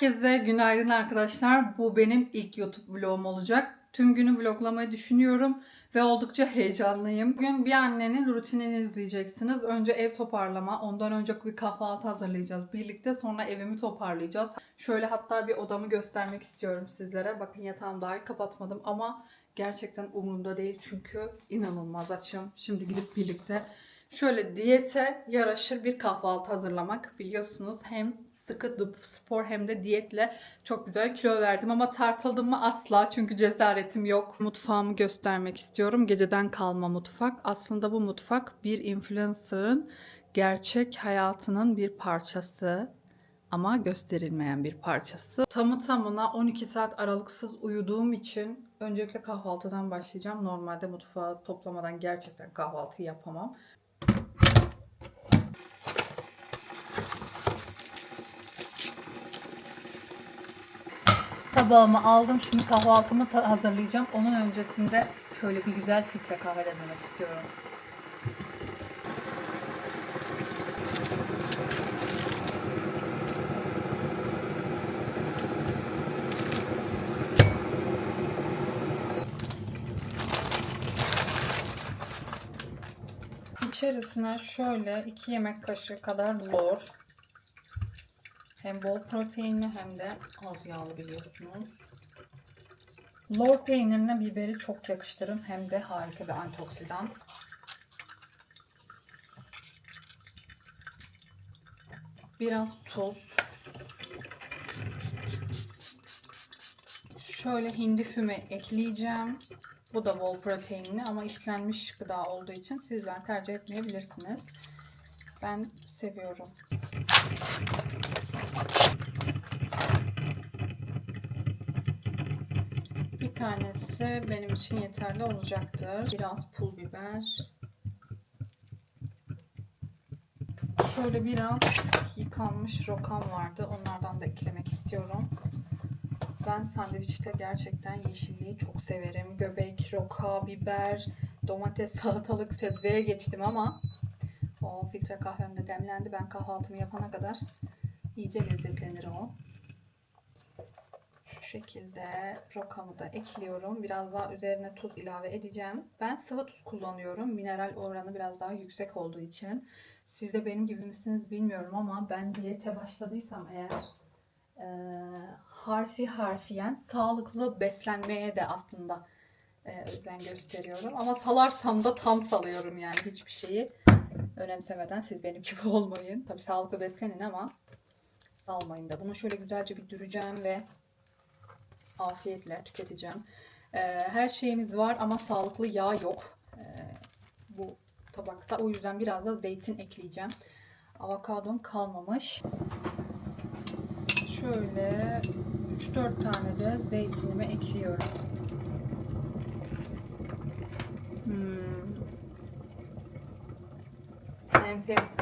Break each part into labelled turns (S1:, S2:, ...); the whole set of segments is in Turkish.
S1: Herkese günaydın arkadaşlar. Bu benim ilk YouTube vlogum olacak. Tüm günü vloglamayı düşünüyorum ve oldukça heyecanlıyım. Bugün bir annenin rutinini izleyeceksiniz. Önce ev toparlama, ondan önce bir kahvaltı hazırlayacağız birlikte. Sonra evimi toparlayacağız. Şöyle hatta bir odamı göstermek istiyorum sizlere. Bakın yatağım dahi kapatmadım ama gerçekten umurumda değil çünkü inanılmaz açım. Şimdi gidip birlikte şöyle diyete yaraşır bir kahvaltı hazırlamak. Biliyorsunuz hem sıkı spor hem de diyetle çok güzel kilo verdim ama tartıldım mı asla çünkü cesaretim yok. Mutfağımı göstermek istiyorum. Geceden kalma mutfak. Aslında bu mutfak bir influencer'ın gerçek hayatının bir parçası ama gösterilmeyen bir parçası. Tamı tamına 12 saat aralıksız uyuduğum için öncelikle kahvaltıdan başlayacağım. Normalde mutfağı toplamadan gerçekten kahvaltı yapamam. Tabağımı aldım. Şimdi kahvaltımı hazırlayacağım. Onun öncesinde şöyle bir güzel filtre kahve demlemek istiyorum. İçerisine şöyle 2 yemek kaşığı kadar lor. Hem bol proteinli hem de az yağlı biliyorsunuz. Lor peynirine biberi çok yakıştırın. Hem de harika bir antioksidan. Biraz tuz. Şöyle hindi füme ekleyeceğim. Bu da bol proteinli ama işlenmiş gıda olduğu için sizler tercih etmeyebilirsiniz. Ben seviyorum. Bir tanesi benim için yeterli olacaktır. Biraz pul biber. Şöyle biraz yıkanmış rokam vardı. Onlardan da eklemek istiyorum. Ben sandviçte gerçekten yeşilliği çok severim. Göbek, roka, biber, domates, salatalık, sebzeye geçtim ama o filtre kahvem de demlendi. Ben kahvaltımı yapana kadar iyice lezzetlenir o. Şekilde rokamı da ekliyorum. Biraz daha üzerine tuz ilave edeceğim. Ben sıvı tuz kullanıyorum. Mineral oranı biraz daha yüksek olduğu için. Siz de benim gibi misiniz bilmiyorum ama ben diyete başladıysam eğer e, harfi harfiyen sağlıklı beslenmeye de aslında e, özen gösteriyorum. Ama salarsam da tam salıyorum yani hiçbir şeyi önemsemeden siz benim gibi olmayın. Tabii sağlıklı beslenin ama salmayın da. Bunu şöyle güzelce bir düreceğim ve afiyetle tüketeceğim. Ee, her şeyimiz var ama sağlıklı yağ yok. Ee, bu tabakta. O yüzden biraz da zeytin ekleyeceğim. Avokadom kalmamış. Şöyle 3-4 tane de zeytinimi ekliyorum. Hmm. Enfes.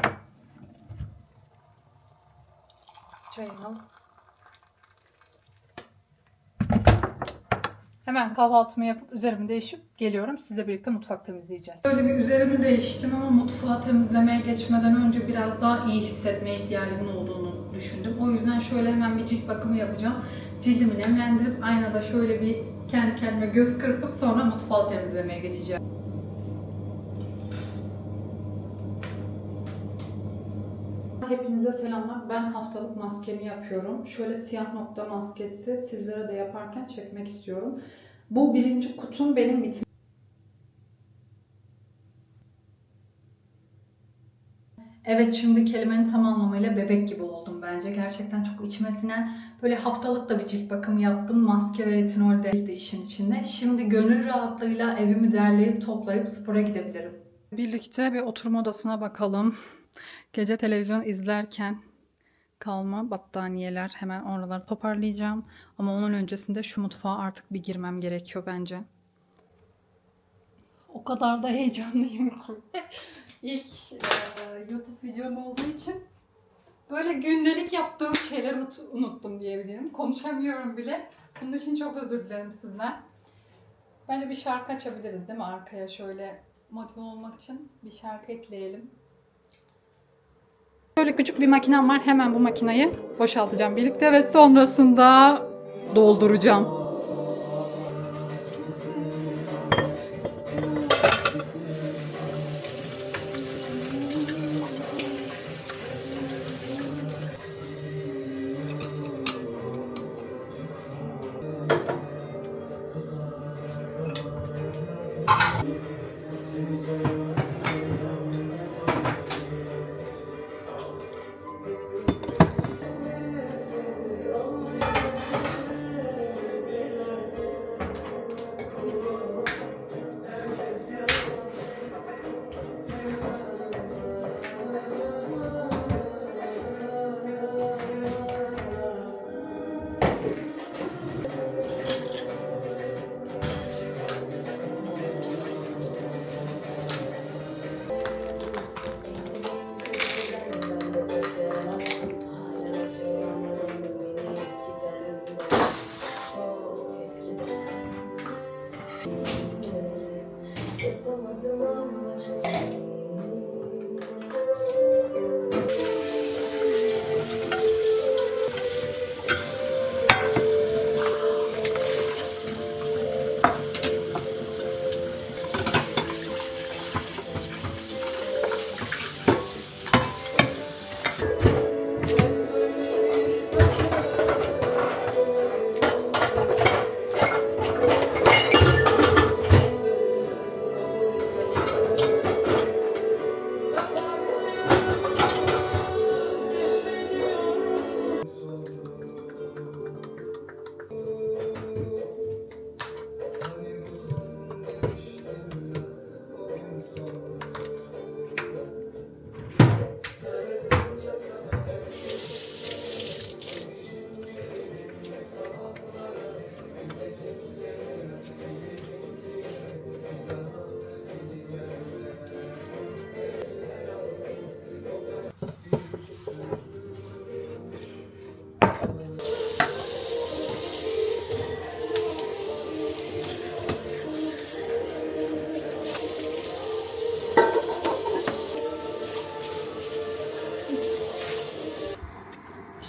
S1: Hemen kahvaltımı yapıp üzerimi değişip geliyorum. Sizle birlikte mutfak temizleyeceğiz. Böyle bir üzerimi değiştim ama mutfağı temizlemeye geçmeden önce biraz daha iyi hissetmeye ihtiyacım olduğunu düşündüm. O yüzden şöyle hemen bir cilt bakımı yapacağım. Cildimi nemlendirip aynada şöyle bir kendi kendime göz kırpıp sonra mutfağı temizlemeye geçeceğim. Hepinize selamlar. Ben haftalık maskemi yapıyorum. Şöyle siyah nokta maskesi sizlere de yaparken çekmek istiyorum. Bu birinci kutum benim bitim. Evet şimdi kelimenin tam anlamıyla bebek gibi oldum bence. Gerçekten çok içime sinen böyle haftalık da bir cilt bakımı yaptım. Maske ve retinol değildi işin içinde. Şimdi gönül rahatlığıyla evimi derleyip toplayıp spora gidebilirim. Birlikte bir oturma odasına bakalım. Gece televizyon izlerken kalma battaniyeler hemen oraları toparlayacağım. Ama onun öncesinde şu mutfağa artık bir girmem gerekiyor bence. O kadar da heyecanlıyım ki. İlk e, YouTube videom olduğu için böyle gündelik yaptığım şeyleri unut- unuttum diyebilirim. Konuşamıyorum bile. Bunun için çok özür dilerim sizden. Bence bir şarkı açabiliriz değil mi? Arkaya şöyle motive olmak için bir şarkı ekleyelim. Böyle küçük bir makinem var. Hemen bu makineyi boşaltacağım birlikte ve sonrasında dolduracağım.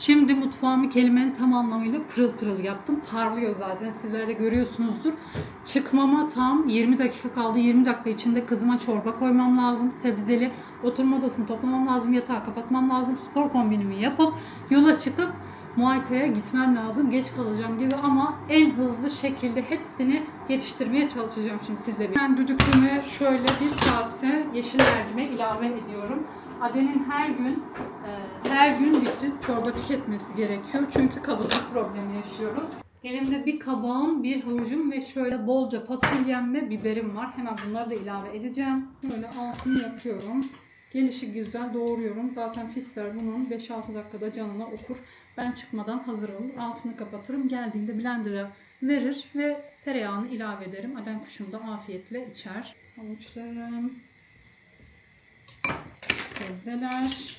S1: Şimdi mutfağımı kelimenin tam anlamıyla pırıl pırıl yaptım. Parlıyor zaten. Sizler de görüyorsunuzdur. Çıkmama tam 20 dakika kaldı. 20 dakika içinde kızıma çorba koymam lazım. Sebzeli oturma odasını toplamam lazım. Yatağı kapatmam lazım. Spor kombinimi yapıp yola çıkıp Muay Thai'ye gitmem lazım. Geç kalacağım gibi ama en hızlı şekilde hepsini yetiştirmeye çalışacağım şimdi sizle. Ben düdüklüğüme şöyle bir kase yeşil mercime ilave ediyorum. Adenin her gün e, her gün litri çorba tüketmesi gerekiyor. Çünkü kabızlık problemi yaşıyoruz. Elimde bir kabağım, bir havucum ve şöyle bolca fasulyem ve biberim var. Hemen bunları da ilave edeceğim. Şöyle altını yakıyorum. Gelişi güzel doğruyorum. Zaten fisler bunun 5-6 dakikada canına okur. Ben çıkmadan hazır olur. Altını kapatırım. Geldiğinde blender'a verir ve tereyağını ilave ederim. Adem kuşum da afiyetle içer. Havuçlarım. Sebzeler.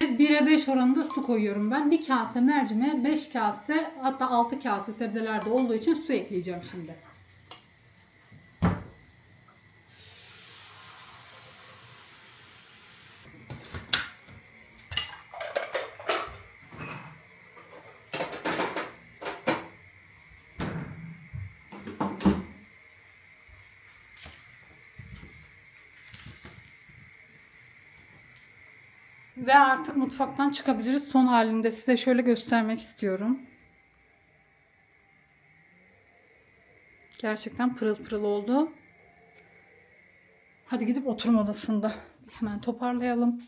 S1: 1'e 5 oranında su koyuyorum ben. Bir kase mercimeğe 5 kase hatta 6 kase sebzelerde olduğu için su ekleyeceğim şimdi. Ve artık mutfaktan çıkabiliriz. Son halinde size şöyle göstermek istiyorum. Gerçekten pırıl pırıl oldu. Hadi gidip oturma odasında hemen toparlayalım.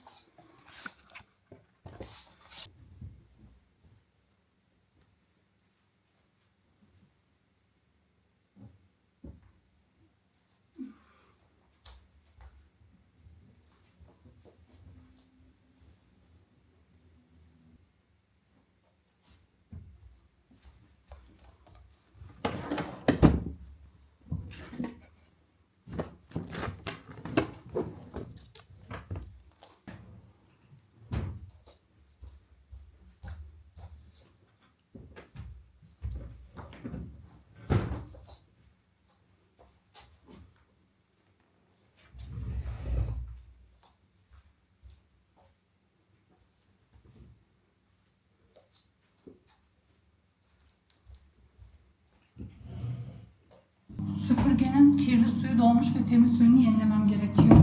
S1: Süpürgenin kirli suyu dolmuş ve temiz suyunu yenilemem gerekiyor.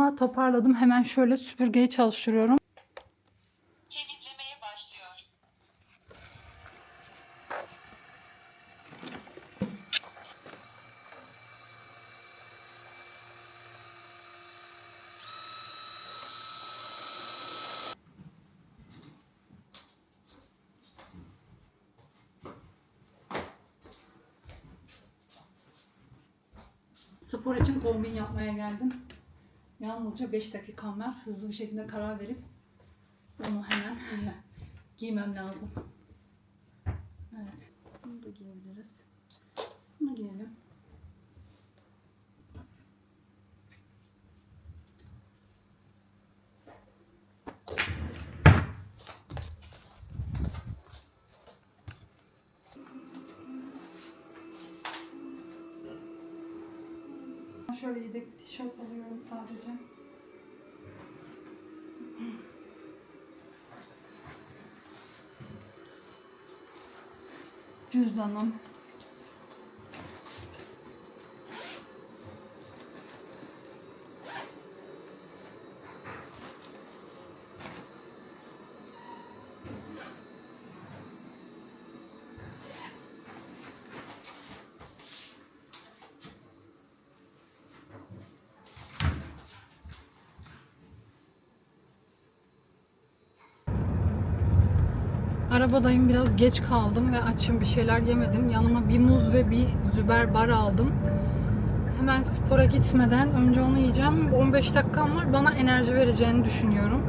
S1: Odamı toparladım. Hemen şöyle süpürgeyi çalıştırıyorum.
S2: temizlemeye başlıyor.
S1: Spor için kombin yapmaya geldim. Yalnızca 5 dakikam var. Hızlı bir şekilde karar verip onu hemen giymem lazım. Evet. Bunu da giyebiliriz. Bunu giyelim. Şöyle yedek tişört alıyorum sadece. Cüzdanım. Arabadayım biraz geç kaldım ve açım bir şeyler yemedim. Yanıma bir muz ve bir züber bar aldım. Hemen spora gitmeden önce onu yiyeceğim. 15 dakikam var. Bana enerji vereceğini düşünüyorum.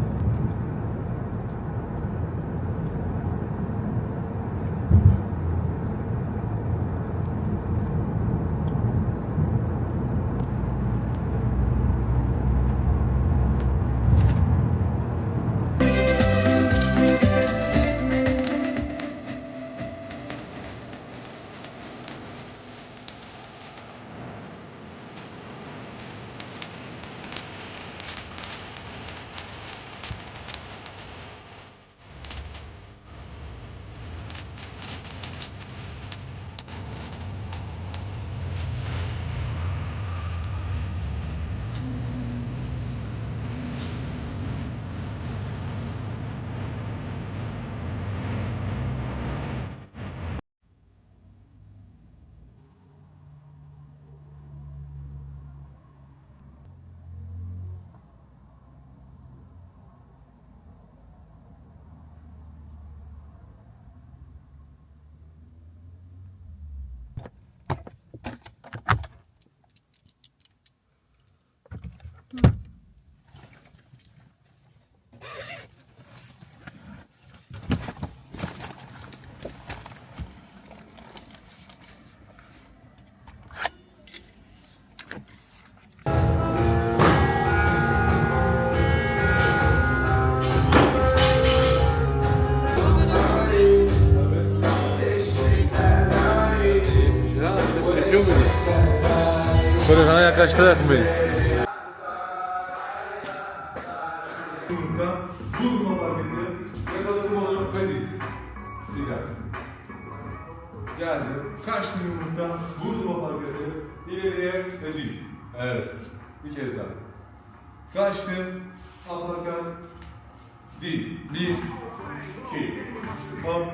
S3: Beni?
S4: Yumurta, vurma paketi, yakaladım onu Kadir. Dikkat. Geldi. Kaçtı yumurta, vurma paketi, ileriye ve diz. Evet. Bir kez daha. Kaçtı, aparkat, diz. Bir, iki, hop,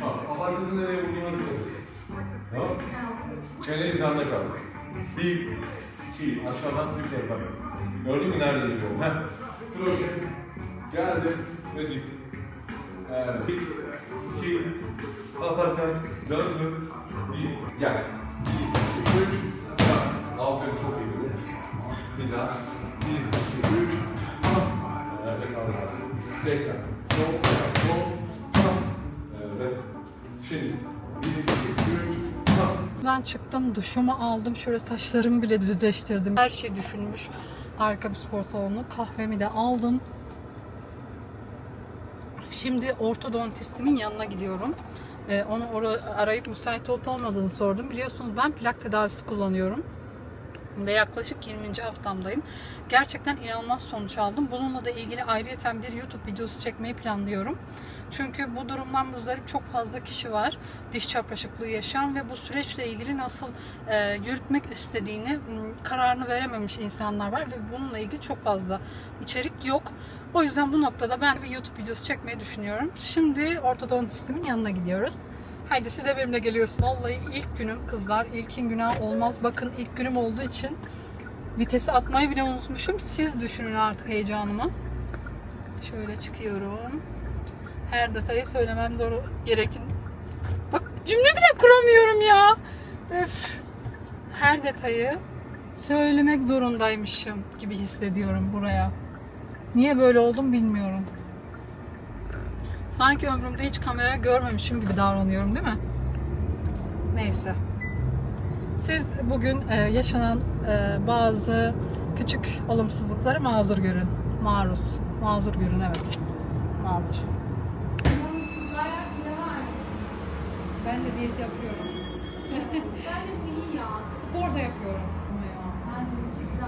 S4: hop. Aparkatı nereye vurduğunu biliyorsun. Tamam. Çene hizanda kaldı. Bir, iki, aşağıdan yukarı bak. Gördün mü nerede gidiyorum? Heh. Kroşe. Geldi ve diz. Evet. Bir, iki, aparkat, döndü, diz. Gel. Bir, üç, bak. Aferin çok iyi. Bir daha. Bir, iki, üç, bak. Evet, tekrar. Tekrar. Sol, sol, bak. Evet. Şimdi.
S1: Ben çıktım, duşumu aldım. Şöyle saçlarımı bile düzleştirdim. Her şey düşünmüş. Harika bir spor salonu. Kahvemi de aldım. Şimdi ortodontistimin yanına gidiyorum. Ee, onu arayıp müsait olup olmadığını sordum. Biliyorsunuz ben plak tedavisi kullanıyorum. Ve yaklaşık 20. haftamdayım. Gerçekten inanılmaz sonuç aldım. Bununla da ilgili ayrıyeten bir YouTube videosu çekmeyi planlıyorum. Çünkü bu durumdan muzdarip çok fazla kişi var. Diş çapraşıklığı yaşayan ve bu süreçle ilgili nasıl e, yürütmek istediğini kararını verememiş insanlar var ve bununla ilgili çok fazla içerik yok. O yüzden bu noktada ben bir YouTube videosu çekmeyi düşünüyorum. Şimdi ortodontistimin yanına gidiyoruz. Haydi siz de benimle geliyorsun. Vallahi ilk günüm kızlar. ilkin günah olmaz. Bakın ilk günüm olduğu için vitesi atmayı bile unutmuşum. Siz düşünün artık heyecanımı. Şöyle çıkıyorum. Her detayı söylemem zor gerekin. Bak cümle bile kuramıyorum ya. Öf. Her detayı söylemek zorundaymışım gibi hissediyorum buraya. Niye böyle oldum bilmiyorum. Sanki ömrümde hiç kamera görmemişim gibi davranıyorum değil mi? Neyse. Siz bugün e, yaşanan e, bazı küçük olumsuzlukları mazur görün. Maruz. Mazur görün evet. Mazur. Ben de diyet yapıyorum.
S5: Ben de iyi ya.
S1: Spor da yapıyorum.
S5: De şey.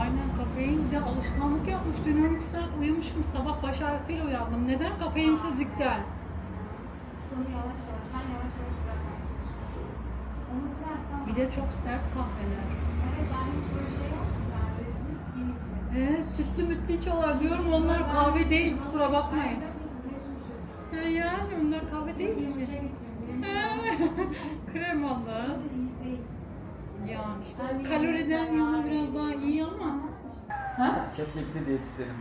S1: Aynen kafein de alışkanlık yapmış. Dün 12 saat uyumuşum. Sabah baş ağrısıyla uyandım. Neden? Kafeinsizlikten.
S5: Sonra yavaş yavaş. Ben yavaş yavaş bırakmaya çalışıyorum. Onu bıraksam.
S1: Bir de çok sert kahveler.
S5: Evet ben hiç böyle şey yapmıyorum. Ben.
S1: Ee, sütlü mütlü içiyorlar diyorum. Onlar kahve değil. Kusura bakmayın.
S5: İçiyoruz?
S1: He yani onlar kahve değil ki.
S5: şey
S1: He, Kremalı.
S5: değil.
S1: Ya işte kaloriden yana biraz daha iyi ama. Ha?
S6: ChatGPT diyetisyenim.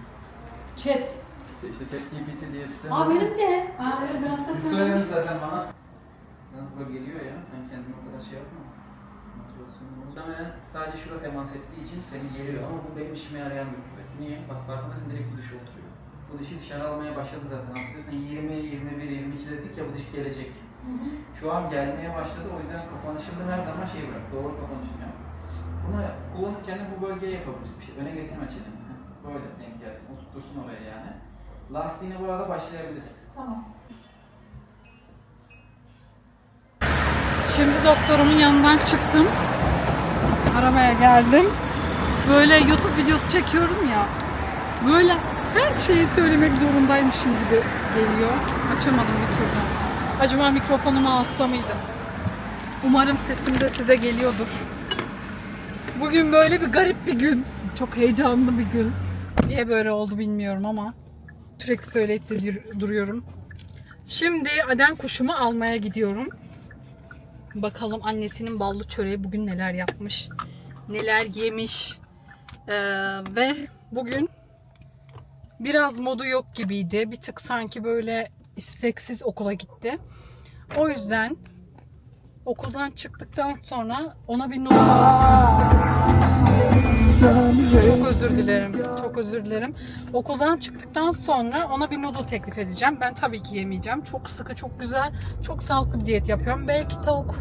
S1: Chat.
S6: İşte, işte ChatGPT diyetisyenim.
S1: Aa benim de. Aa evet biraz da
S6: Siz söylediniz zaten bana. Nasıl böyle geliyor ya, sen kendini o kadar şey yapma. Muhtemelen sadece şurada temas ettiği için seni geriyor ama bu benim işime yarayan bir kuvvet. Niye? Bak farkındasın direkt bu dişe oturuyor. Bu dişi dışarı almaya başladı zaten. Hatırlıyorsan 20, 21, 22 dedik ya bu diş gelecek. Şu an gelmeye başladı o yüzden kapanışında her zaman şey bırak. Doğru kapanışını yap. Bunu kullanırken de bu bölgeye yapabiliriz. Bir şey, öne getirme çeneni. Böyle denk gelsin. Oturtursun oraya yani. Lastiğine bu arada başlayabiliriz.
S1: Tamam. Şimdi doktorumun yanından çıktım. Arabaya geldim. Böyle YouTube videosu çekiyorum ya. Böyle her şeyi söylemek zorundaymışım gibi geliyor. Açamadım bir türlü. Acaba mikrofonumu alsa mıydım? Umarım sesim de size geliyordur. Bugün böyle bir garip bir gün. Çok heyecanlı bir gün. Niye böyle oldu bilmiyorum ama sürekli söyleyip de dur- duruyorum. Şimdi aden kuşumu almaya gidiyorum. Bakalım annesinin ballı çöreği bugün neler yapmış. Neler yemiş. Ee, ve bugün biraz modu yok gibiydi. Bir tık sanki böyle isteksiz okula gitti. O yüzden okuldan çıktıktan sonra ona bir not çok özür dilerim. Çok özür dilerim. Okuldan çıktıktan sonra ona bir noodle teklif edeceğim. Ben tabii ki yemeyeceğim. Çok sıkı, çok güzel, çok sağlıklı bir diyet yapıyorum. Belki tavuk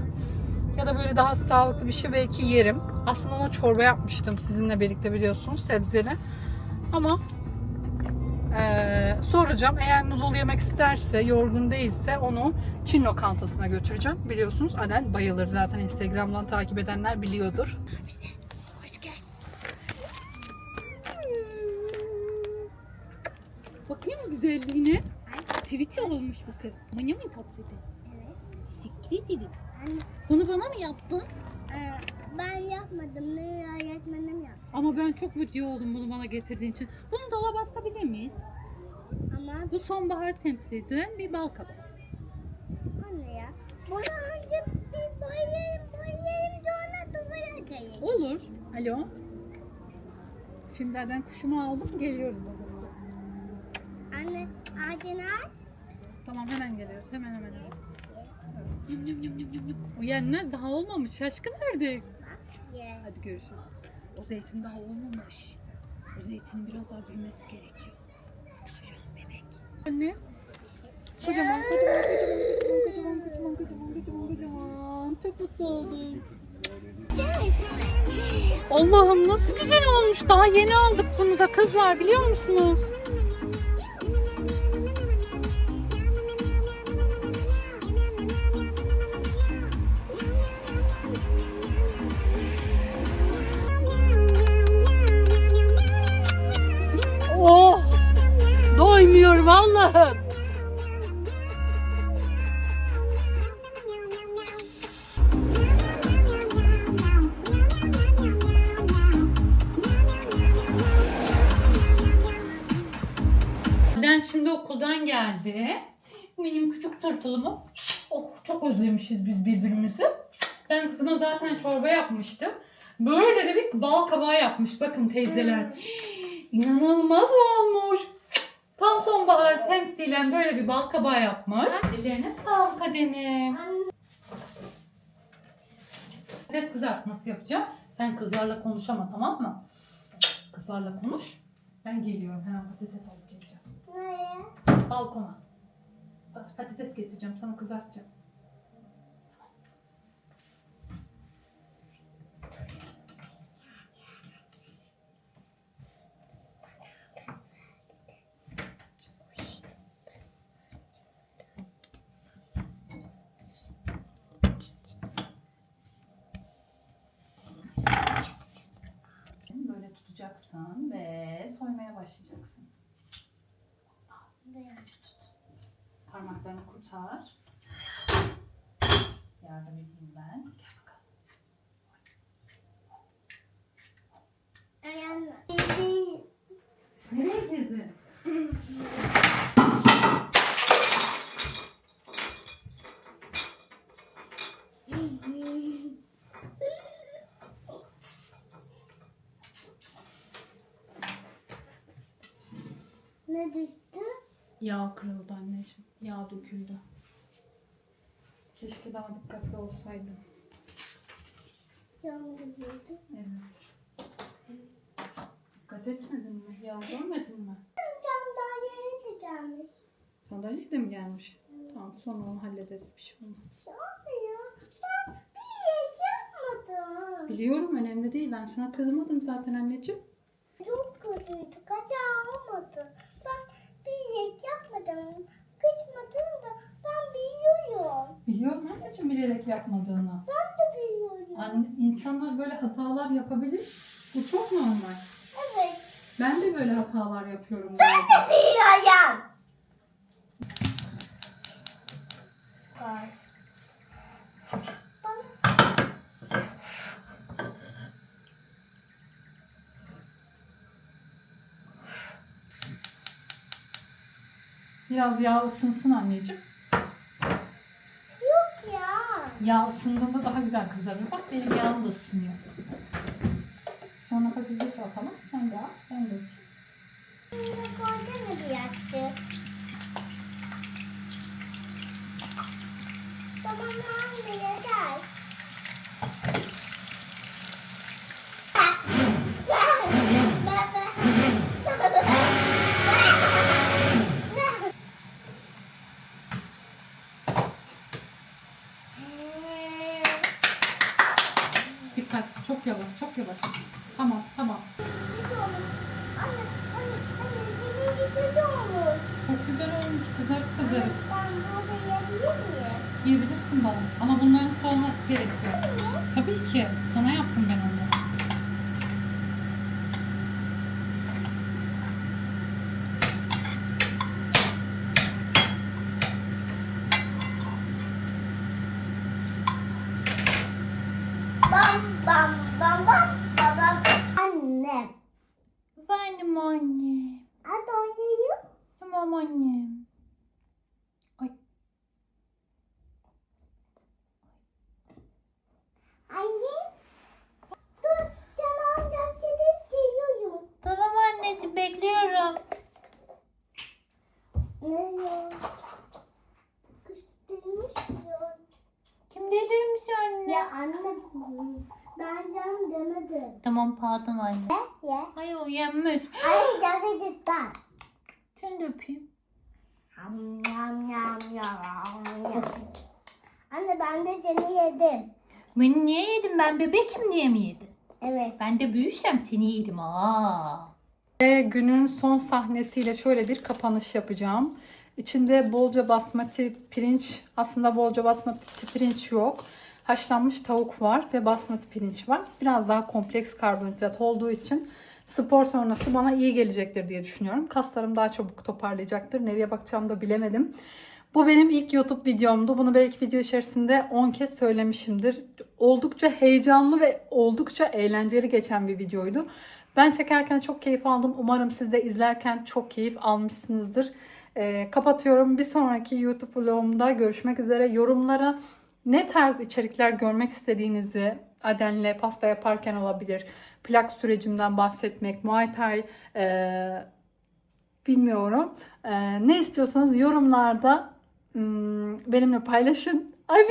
S1: ya da böyle daha sağlıklı bir şey belki yerim. Aslında ona çorba yapmıştım sizinle birlikte biliyorsunuz sebzeli. Ama eee, soracağım. Eğer noodle yemek isterse, yorgun değilse onu Çin lokantasına götüreceğim. Biliyorsunuz Aden bayılır zaten Instagram'dan takip edenler biliyordur.
S5: Hoş geldin.
S1: Bakayım mı güzelliğine? Tweety olmuş bu kız. Manya mı topladı?
S5: Evet.
S1: Teşekkür ederim. Bunu bana mı yaptın?
S5: Ee, ben yapmadım. Ne öğretmenim yaptı.
S1: Ama ben çok mutlu oldum bunu bana getirdiğin için. Bunu dolaba asabilir miyiz?
S5: Ama
S1: Bu sonbahar temsil eden bir bal kabağı.
S5: anne ya. Bunu önce bir boyayayım boyayayım sonra duvaracağız.
S1: Olur. Alo. Şimdiden kuşumu aldım. Geliyoruz babası.
S5: Anne ağacını aç.
S1: Tamam hemen geliyoruz. Hemen hemen. Evet. Yum yum yum yum yum yum. O yenmez daha olmamış. Şaşkın ördek. Hadi görüşürüz. O zeytin daha olmamış. O zeytinin biraz daha büyümesi gerekiyor. Daha şu an bebek. Anne. Kocaman, kocaman, kocaman, kocaman, kocaman, kocaman, kocaman, kocaman. Çok mutlu oldum. Allah'ım nasıl güzel olmuş. Daha yeni aldık bunu da kızlar biliyor musunuz? Okuldan geldi. Benim küçük tırtılımı. Oh çok özlemişiz biz birbirimizi. Ben kızıma zaten çorba yapmıştım. Böyle de bir bal kabağı yapmış. Bakın teyzeler. İnanılmaz olmuş. Tam sonbahar temsilen böyle bir bal kabağı yapmış. Ellerine sağlık Adenim. Patates kızartması yapacağım. Sen kızlarla konuşama tamam mı? Kızlarla konuş. Ben geliyorum hemen patates alıp.
S5: Nereye?
S1: Balkona. Patates getireceğim sana kızartacağım. Böyle tutacaksın ve soymaya başlayacaksın. Sıkıca tut. Parmaklarını kurtar. Yardım edeyim ben. Gel bakalım.
S5: Ayağımla.
S1: Nereye girdin?
S5: Ne düştü?
S1: Yağ kırıldı anneciğim. Yağ döküldü. Keşke daha dikkatli olsaydım.
S5: Yağmur düştü.
S1: Evet. Dikkat etmedin mi? Yağ görmedin mi?
S5: Sandalyeye de gelmiş.
S1: Sandalye de mi gelmiş? Tamam sonra onu hallederiz. Bir şey olmaz.
S5: Ya ben bir şey yapmadım.
S1: Biliyorum önemli değil. Ben sana kızmadım zaten anneciğim.
S5: Çok kötüydü. Kaza olmadı. Ben bir şey yapmadım. Kızmadım da ben biliyorum.
S1: Biliyorum anneciğim bilerek yapmadığını.
S5: Ben de biliyorum.
S1: Anne, insanlar böyle hatalar yapabilir. Bu çok normal.
S5: Evet.
S1: Ben de böyle hatalar yapıyorum bazen.
S5: Biliyorum. Var.
S1: Biraz yağ ısınsın anneciğim.
S5: Yok ya.
S1: Yağ ısındığında daha güzel kızarıyor. Bak benim yağım da ısınıyor. Sonra patates atalım. Sen de al. Ben de atayım.
S5: Mu bir yaktı? Tamam anne yeter.
S1: Yavaş. Çok yavaş. Tamam. Tamam. Çok güzel olmuş. Kızarıp kızarıp.
S5: Ben burada yiyebilir?
S1: Yiyebilirsin bana. Ama bunların soğuması gerekiyor. Tabii ki. Sana yaptım ben onu.
S5: Bam bam bam bam bam bam. Anne.
S1: Efendim anne.
S5: Hadi oynayayım.
S1: Tamam anne.
S5: Anne. Dur. Can amcam gelip geliyorum.
S1: Tamam anneciğim
S5: Ne ya? Kıştırmış ya.
S1: Kim delirmiş anne?
S5: Ya anne. Ben can demedim.
S1: Tamam pardon anne.
S5: Ye.
S1: Hayır o yenmez.
S5: Ay yakıcıktan.
S1: Sen de öpeyim.
S5: Yam yam yam
S7: Anne ben de seni yedim.
S8: Beni niye yedin? Ben bebekim diye mi yedin?
S7: Evet.
S8: Ben de büyürsem seni yedim. Aa.
S1: Ve günün son sahnesiyle şöyle bir kapanış yapacağım. İçinde bolca basmati pirinç, aslında bolca basmati pirinç yok. Haşlanmış tavuk var ve basmati pirinç var. Biraz daha kompleks karbonhidrat olduğu için spor sonrası bana iyi gelecektir diye düşünüyorum. Kaslarım daha çabuk toparlayacaktır. Nereye bakacağımı da bilemedim. Bu benim ilk YouTube videomdu. Bunu belki video içerisinde 10 kez söylemişimdir. Oldukça heyecanlı ve oldukça eğlenceli geçen bir videoydu. Ben çekerken çok keyif aldım. Umarım siz de izlerken çok keyif almışsınızdır. Ee, kapatıyorum. Bir sonraki YouTube vlogumda görüşmek üzere. Yorumlara ne tarz içerikler görmek istediğinizi Aden'le pasta yaparken olabilir. Plak sürecimden bahsetmek, Muay Thai ee, bilmiyorum. Ee, ne istiyorsanız yorumlarda hmm, benimle paylaşın. Ay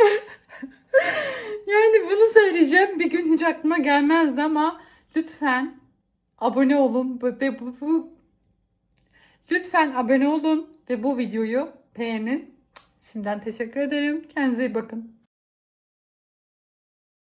S1: yani bunu söyleyeceğim. Bir gün hiç aklıma gelmezdi ama lütfen abone olun ve bu, bu lütfen abone olun ve bu videoyu beğenin. Şimdiden teşekkür ederim. Kendinize iyi bakın.